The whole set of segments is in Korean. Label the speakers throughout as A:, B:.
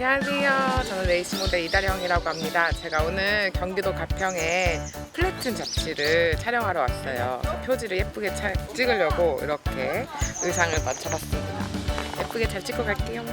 A: 안녕하세요. 저는 레이스 모델 이다령이라고 합니다. 제가 오늘 경기도 가평에 플래툰 잡지를 촬영하러 왔어요. 표지를 예쁘게 차- 찍으려고 이렇게 의상을 맞춰봤습니다. 예쁘게 잘 찍고 갈게요.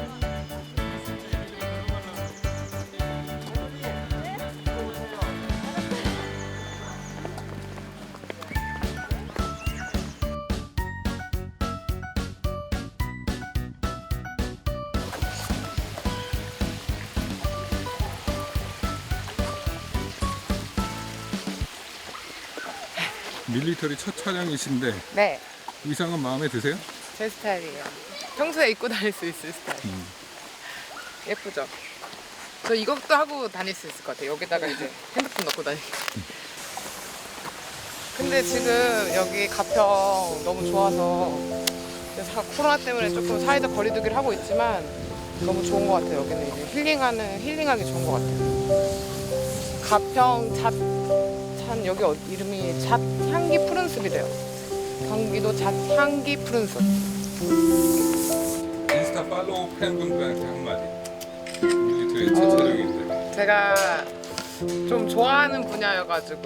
B: 밀리터리 첫 촬영이신데
A: 네,
B: 의상은 마음에 드세요?
A: 제 스타일이에요. 평소에 입고 다닐 수 있을 스타일.
B: 음.
A: 예쁘죠? 저 이것도 하고 다닐 수 있을 것 같아요. 여기다가 이제 핸드폰 넣고 다니기. 근데 지금 여기 가평 너무 좋아서 그래서 코로나 때문에 조금 사회적 거리두기를 하고 있지만 너무 좋은 것 같아요. 여기는 이제 힐링하는 힐링하기 좋은 것 같아요. 가평 잣, 찬 여기 어- 이름이 잣 향기 푸른 숲이래요. 경기도 잣 향기 푸른 숲.
B: 인스타 팔로우 팬분들한테 한마디 밀리터리 첫
A: 어.
B: 촬영인데
A: 제가 좀 좋아하는 분야여가지고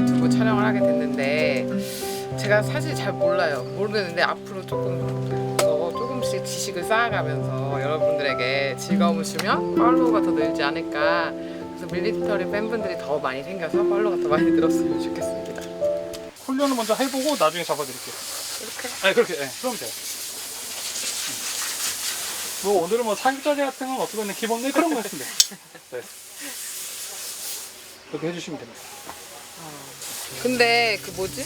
A: 유튜브 촬영을 하게 됐는데 제가 사실 잘 몰라요. 모르는데 앞으로 조금 더 조금씩 지식을 쌓아가면서 여러분들에게 즐거움을 주면 팔로우가 더 늘지 않을까. 그래서 밀리터리 팬분들이 더 많이 생겨서 팔로우가 더 많이 늘었으면 좋겠습니다.
C: 훈련을 먼저 해보고 나중에 잡아드릴게요.
A: 이렇게
C: 아니 그렇게, 예, 그러면 돼요. 뭐 오늘은 뭐 사격자재 같은 건 없고 그냥 기본 네 그런 거 돼요. 네. 그렇게 해주시면 됩니다.
A: 근데 그 뭐지?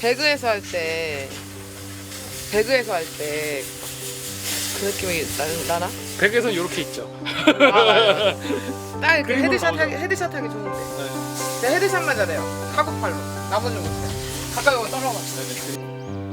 A: 배그에서 할 때 배그에서 할 때 그 느낌이 나, 나나?
C: 백에서는 이렇게 있죠.
A: 딱그
C: 그림으로
A: 헤드샷
C: 나오죠.
A: 하기 헤드샷 하기 좋은데.
C: 네.
A: 내 헤드샷만 잘해요. 카고팔로. 나머지는 못해. 가까이 오면 떨어가.
B: 두